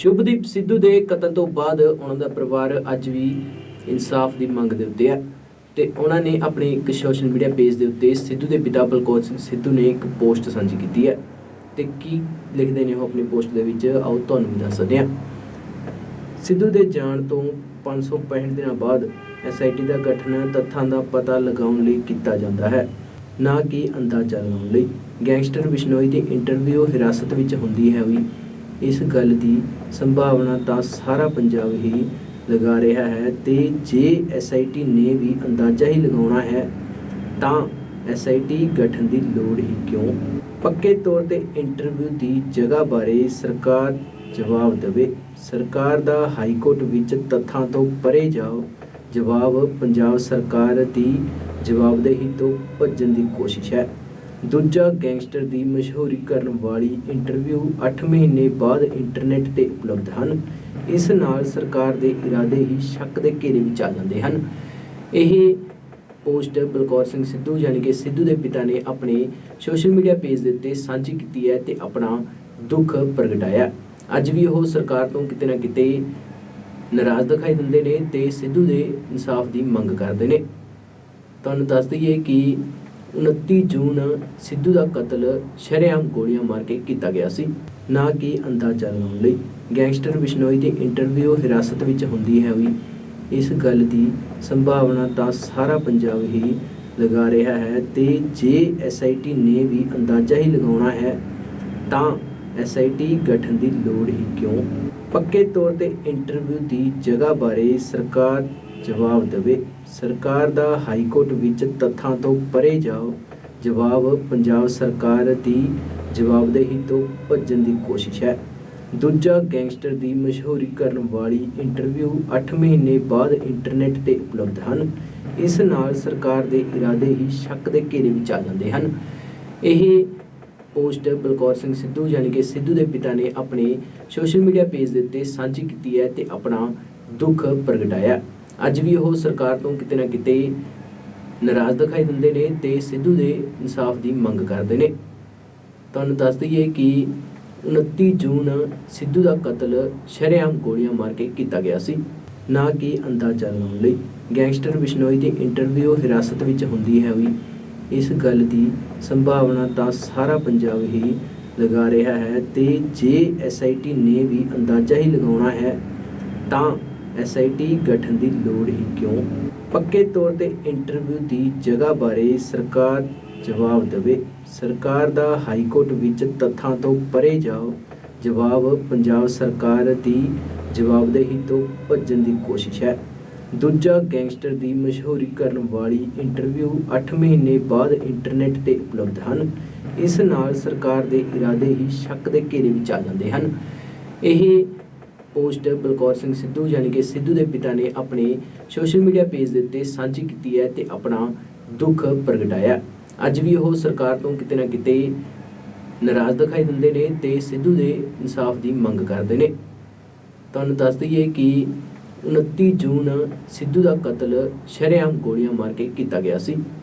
ਸ਼ੁਭਦੀਪ ਸਿੱਧੂ ਦੇ ਕਤਲ ਤੋਂ ਬਾਅਦ ਉਹਨਾਂ ਦਾ ਪਰਿਵਾਰ ਅੱਜ ਵੀ ਇਨਸਾਫ ਦੀ ਮੰਗ ਦੇ ਉੱਤੇ ਹੈ ਤੇ ਉਹਨਾਂ ਨੇ ਆਪਣੇ ਇੱਕ ਸੋਸ਼ਲ ਮੀਡੀਆ ਪੇਜ ਦੇ ਉੱਤੇ ਸਿੱਧੂ ਦੇ ਪਿਤਾ ਬਲਕੌਰ ਸਿੰਘ ਸਿੱਧੂ ਨੇ ਇੱਕ ਪੋਸਟ ਸਾਂਝੀ ਕੀਤੀ ਹੈ ਤੇ ਕੀ ਲਿਖਦੇ ਨੇ ਉਹ ਆਪਣੀ ਪੋਸਟ ਦੇ ਵਿੱਚ ਆਓ ਤੁਹਾਨੂੰ ਵੀ ਦੱਸ ਦਿੰਦੇ ਹਾਂ। ਸਿੱਧੂ ਦੇ ਜਾਣ ਤੋਂ 565 ਦਿਨਾਂ ਬਾਅਦ ਐਸਆਈਟੀ ਦਾ ਗਠਨ ਤੱਥਾਂ ਦਾ ਪਤਾ ਲਗਾਉਣ ਲਈ ਕੀਤਾ ਜਾਂਦਾ ਹੈ, ਨਾ ਕਿ ਅੰਦਾਜ਼ਾ ਲਗਾਉਣ ਲਈ। ਗੈਂਗਸਟਰ ਬਿਸ਼ਨੋਈ ਦੀ ਇੰਟਰਵਿਊ ਹਿਰਾਸਤ ਵਿੱਚ ਹੁੰਦੀ ਹੈ ਵੀ ਇਸ ਗੱਲ ਦੀ ਸੰਭਾਵਨਾ ਤਾਂ ਸਾਰਾ ਪੰਜਾਬ ਹੀ ਲਗਾ ਰਿਹਾ ਹੈ ਤੇ ਜੇ ਐਸਆਈਟੀ ਨੇ ਵੀ ਅੰਦਾਜ਼ਾ ਹੀ ਲਗਾਉਣਾ ਹੈ, ਤਾਂ ਐਸਆਈਟੀ ਗਠਨ ਦੀ ਲੋੜ ਹੀ ਕਿਉਂ? ਪੱਕੇ ਤੌਰ ਤੇ ਇੰਟਰਵਿਊ ਦੀ ਜਗ੍ਹਾ ਬਾਰੇ ਸਰਕਾਰ ਜਵਾਬ ਦੇਵੇ। ਸਰਕਾਰ ਦਾ ਹਾਈ ਕੋਰਟ ਵਿੱਚ ਤੱਥਾਂ ਤੋਂ ਪਰੇ ਜਾਓ। ਜਵਾਬ ਪੰਜਾਬ ਸਰਕਾਰ ਦੀ ਜਵਾਬਦੇਹੀ ਤੋਂ ਭੱਜਣ ਦੀ ਕੋਸ਼ਿਸ਼ ਹੈ। ਦੂਜਾ ਗੈਂਗਸਟਰ ਦੀ ਮਸ਼ਹੂਰੀ ਕਰਨ ਵਾਲੀ ਇੰਟਰਵਿਊ 8 ਮਹੀਨੇ ਬਾਅਦ ਇੰਟਰਨੈਟ ਤੇ ਉਪਲਬਧ ਹਨ। ਇਸ ਨਾਲ ਸਰਕਾਰ ਦੇ ਇਰਾਦੇ ਹੀ ਸ਼ੱਕ ਦੇ ਘੇਰੇ ਵਿੱਚ ਆ ਜਾਂਦੇ ਹਨ। ਇਹ ਪੋਸਟ ਬਲਕੌਰ ਸਿੰਘ ਸਿੱਧੂ ਯਾਨੀ ਕਿ ਸਿੱਧੂ ਦੇ ਪਿਤਾ ਨੇ ਆਪਣੇ ਸੋਸ਼ਲ ਮੀਡੀਆ ਪੇਜ ਦੇ ਉੱਤੇ ਸਾਂਝੀ ਕੀਤੀ ਹੈ ਤੇ ਆਪਣਾ ਦੁੱਖ ਪ੍ਰਗਟਾਇਆ। ਅੱਜ ਵੀ ਉਹ ਸਰਕਾਰ ਤੋਂ ਕਿਤੇ ਨਾ ਕਿਤੇ ਨਾਰਾਜ਼ ਦਿਖਾਈ ਦਿੰਦੇ ਨੇ ਤੇ ਸਿੱਧੂ ਦੇ ਇਨਸਾਫ ਦੀ ਮੰਗ ਕਰਦੇ ਨੇ। ਤੁਹਾਨੂੰ ਦੱਸ ਦਈਏ ਕਿ 29 ਜੂਨ ਸਿੱਧੂ ਦਾ ਕਤਲ ਸ਼ਰੇਆਮ ਗੋਲੀਆਂ ਮਾਰ ਕੇ ਕੀਤਾ ਗਿਆ ਸੀ। ਨਾ ਕਿ ਅੰਦਾਜ਼ਾ ਲਗਾਉਣ ਲਈ। ਗੈਂਗਸਟਰ ਬਿਸ਼ਨੋਈ ਦੀ ਇੰਟਰਵਿਊ ਹਿਰਾਸਤ ਵਿੱਚ ਹੁੰਦੀ ਹੈ ਵੀ ਇਸ ਗੱਲ ਦੀ ਸੰਭਾਵਨਾ ਤਾਂ ਸਾਰਾ ਪੰਜਾਬ ਹੀ ਲਗਾ ਰਿਹਾ ਹੈ ਤੇ ਜੇ ਐਸਆਈਟੀ ਨੇ ਵੀ ਅੰਦਾਜ਼ਾ ਹੀ ਲਗਾਉਣਾ ਹੈ, ਤਾਂ ਐਸਆਈਟੀ ਗਠਨ ਦੀ ਲੋੜ ਹੀ ਕਿਉਂ? ਪੱਕੇ ਤੌਰ ਤੇ ਇੰਟਰਵਿਊ ਦੀ ਜਗ੍ਹਾ ਬਾਰੇ ਸਰਕਾਰ ਜਵਾਬ ਦੇਵੇ। ਸਰਕਾਰ ਦਾ ਹਾਈ ਕੋਰਟ ਵਿੱਚ ਤੱਥਾਂ ਤੋਂ ਪਰੇ ਜਾਓ। ਜਵਾਬ ਪੰਜਾਬ ਸਰਕਾਰ ਦੀ ਜਵਾਬਦੇਹੀ ਤੋਂ ਭੱਜਣ ਦੀ ਕੋਸ਼ਿਸ਼ ਹੈ। ਦੂਜਾ ਗੈਂਗਸਟਰ ਦੀ ਮਸ਼ਹੂਰੀ ਕਰਨ ਵਾਲੀ ਇੰਟਰਵਿਊ 8 ਮਹੀਨੇ ਬਾਅਦ ਇੰਟਰਨੈਟ ਤੇ ਉਪਲਬਧ ਹਨ। ਇਸ ਨਾਲ ਸਰਕਾਰ ਦੇ ਇਰਾਦੇ ਹੀ ਸ਼ੱਕ ਦੇ ਘੇਰੇ ਵਿੱਚ ਆ ਜਾਂਦੇ ਹਨ। ਇਹ ਪੋਸਟ ਬਲਕੌਰ ਸਿੰਘ ਸਿੱਧੂ ਯਾਨੀ ਕਿ ਸਿੱਧੂ ਦੇ ਪਿਤਾ ਨੇ ਆਪਣੇ ਸੋਸ਼ਲ ਮੀਡੀਆ ਪੇਜ ਦੇ ਉੱਤੇ ਸਾਂਝੀ ਕੀਤੀ ਹੈ ਤੇ ਆਪਣਾ ਦੁੱਖ ਪ੍ਰਗਟਾਇਆ। ਅੱਜ ਵੀ ਉਹ ਸਰਕਾਰ ਤੋਂ ਕਿਤੇ ਨਾ ਕਿਤੇ ਨਾਰਾਜ਼ ਦਿਖਾਈ ਦਿੰਦੇ ਨੇ ਤੇ ਸਿੱਧੂ ਦੇ ਇਨਸਾਫ ਦੀ ਮੰਗ ਕਰਦੇ ਨੇ। ਤੁਹਾਨੂੰ ਦੱਸ ਦਈਏ ਕਿ 29 ਜੂਨ ਸਿੱਧੂ ਦਾ ਕਤਲ ਸ਼ਰੇਆਮ ਗੋਲੀਆਂ ਮਾਰ ਕੇ ਕੀਤਾ ਗਿਆ ਸੀ। ਨਾ ਕਿ ਅੰਦਾਜ਼ਾ ਲਗਾਉਣ ਲਈ। ਗੈਂਗਸਟਰ ਬਿਸ਼ਨੋਈ ਦੀ ਇੰਟਰਵਿਊ ਹਿਰਾਸਤ ਵਿੱਚ ਹੁੰਦੀ ਹੈ ਵੀ ਇਸ ਗੱਲ ਦੀ ਸੰਭਾਵਨਾ ਤਾਂ ਸਾਰਾ ਪੰਜਾਬ ਹੀ ਲਗਾ ਰਿਹਾ ਹੈ ਤੇ ਜੇ ਐਸਆਈਟੀ ਨੇ ਵੀ ਅੰਦਾਜ਼ਾ ਹੀ ਲਗਾਉਣਾ ਹੈ ਤਾਂ ਐਸਆਈਟੀ ਗਠਨ ਦੀ ਲੋੜ ਹੀ ਕਿਉਂ? ਪੱਕੇ ਤੌਰ ਤੇ ਇੰਟਰਵਿਊ ਦੀ ਜਗ੍ਹਾ ਬਾਰੇ ਸਰਕਾਰ ਜਵਾਬ ਦੇਵੇ। ਸਰਕਾਰ ਦਾ ਹਾਈ ਕੋਰਟ ਵਿੱਚ ਤੱਥਾਂ ਤੋਂ ਪਰੇ ਜਾਓ। ਜਵਾਬ ਪੰਜਾਬ ਸਰਕਾਰ ਦੀ ਜਵਾਬਦੇਹੀ ਤੋਂ ਭੱਜਣ ਦੀ ਕੋਸ਼ਿਸ਼ ਹੈ। ਦੂਜਾ ਗੈਂਗਸਟਰ ਦੀ ਮਸ਼ਹੂਰੀ ਕਰਨ ਵਾਲੀ ਇੰਟਰਵਿਊ 8 ਮਹੀਨੇ ਬਾਅਦ ਇੰਟਰਨੈਟ ਤੇ ਉਪਲਬਧ ਹਨ। ਇਸ ਨਾਲ ਸਰਕਾਰ ਦੇ ਇਰਾਦੇ ਹੀ ਸ਼ੱਕ ਦੇ ਘੇਰੇ ਵਿੱਚ ਆ ਜਾਂਦੇ ਹਨ। ਇਹ ਪੋਸਟ ਬਲਕੌਰ ਸਿੰਘ ਸਿੱਧੂ ਯਾਨੀ ਕਿ ਸਿੱਧੂ ਦੇ ਪਿਤਾ ਨੇ ਆਪਣੇ ਸੋਸ਼ਲ ਮੀਡੀਆ ਪੇਜ ਦੇ ਉੱਤੇ ਸਾਂਝੀ ਕੀਤੀ ਹੈ ਤੇ ਆਪਣਾ ਦੁੱਖ ਪ੍ਰਗਟਾਇਆ। ਅੱਜ ਵੀ ਉਹ ਸਰਕਾਰ ਤੋਂ ਕਿਤੇ ਨਾ ਕਿਤੇ ਨਾਰਾਜ਼ ਦਿਖਾਈ ਦਿੰਦੇ ਨੇ ਤੇ ਸਿੱਧੂ ਦੇ ਇਨਸਾਫ ਦੀ ਮੰਗ ਕਰਦੇ ਨੇ। ਤੁਹਾਨੂੰ ਦੱਸ ਦਈਏ ਕਿ 29 ਜੂਨ ਸਿੱਧੂ ਦਾ ਕਤਲ ਸ਼ਰੇਆਮ ਗੋਲੀਆਂ ਮਾਰ ਕੇ ਕੀਤਾ ਗਿਆ ਸੀ।